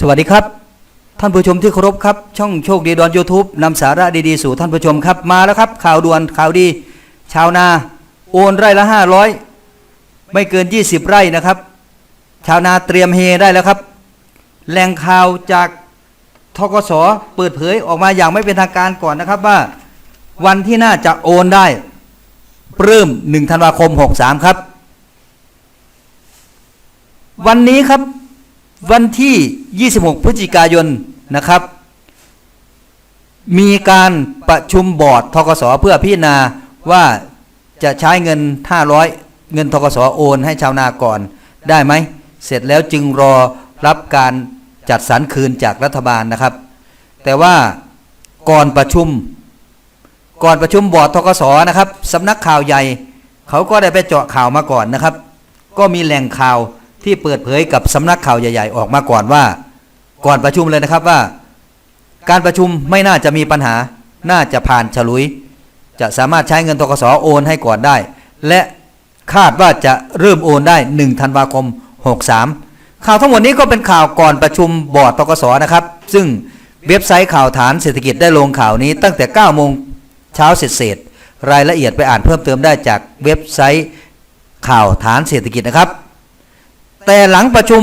สวัสดีครับ ท่านผู้ชมที่เคารพครับ ช่องโชคดีดอนยูทูบนำสาระดีๆ สู่ท่านผู้ชมครับมาแล้วครับ ข่าวด่วนข่าวดี ชาวนา โอนไร่ละห้าร้อยไม่เกิน 20 ไร่นะครับ ชาวนาเตรียมเฮได้แล้วครับ แหล่งข่าวจากทกสเปิดเผยออกมาอย่างไม่เป็นทางการก่อนนะครับว่า วันที่น่าจะโอนได้เริ่ม1ธันวาคม 63 ครับ วันนี้ครับ วันที่ 26 พฤศจิกายนนะครับ มีการประชุมบอร์ดทกสเพื่อพิจารณาว่าจะใช้เงิน 500 เงินทกสโอนให้ชาวนาก่อนได้ไหม เสร็จแล้วจึงรอรับการจัดสรรคืนจากรัฐบาลนะครับ แต่ว่าก่อนประชุม ก่อนประชุมบอร์ดทกสนะครับสำนักข่าวใหญ่ เขาก็ได้ไปเจาะข่าวมาก่อนนะครับ ก็มีแหล่งข่าว ที่เปิดเผยกับสำนักข่าวใหญ่ ๆ ออกมาก่อนว่า ก่อนประชุมเลยนะครับว่า การประชุมไม่น่าจะมีปัญหา น่าจะผ่านฉลุย จะสามารถใช้เงินทกสโอนให้ก่อนได้ และคาดว่าจะเริ่มโอนได้1ธันวาคม 63 ข่าวทั้งหมดนี้ก็เป็นข่าวก่อนประชุมบอร์ดทกสนะครับ ซึ่งเว็บไซต์ข่าวฐานเศรษฐกิจได้ลงข่าวนี้ตั้งแต่9โมงเช้าเสร็จรายละเอียดไปอ่านเพิ่มเติมได้จากเว็บไซต์ข่าวฐานเศรษฐกิจนะครับ แต่หลังประชุม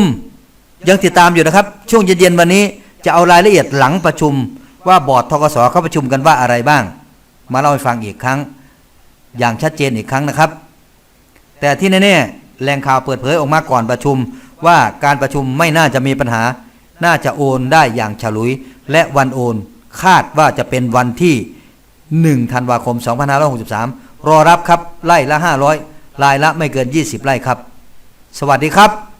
ยังติดตามอยู่นะครับ ช่วงเย็นๆวันนี้จะเอารายละเอียดหลังประชุม ว่าบอร์ดทกสเขาประชุมกันว่าอะไรบ้าง มาเล่าให้ฟังอีกครั้ง อย่างชัดเจนอีกครั้งนะครับ แต่ที่แน่ๆแหล่งข่าวเปิดเผยออกมาก่อนประชุม ว่าการประชุมไม่น่าจะมีปัญหา น่าจะโอนได้อย่างฉลุย และวันโอนคาดว่าจะเป็นวันที่ 1 ธันวาคม 2563 รอรับครับไล่ละ 500รายละไม่เกิน 20 ไร่ครับ สวัสดีครับ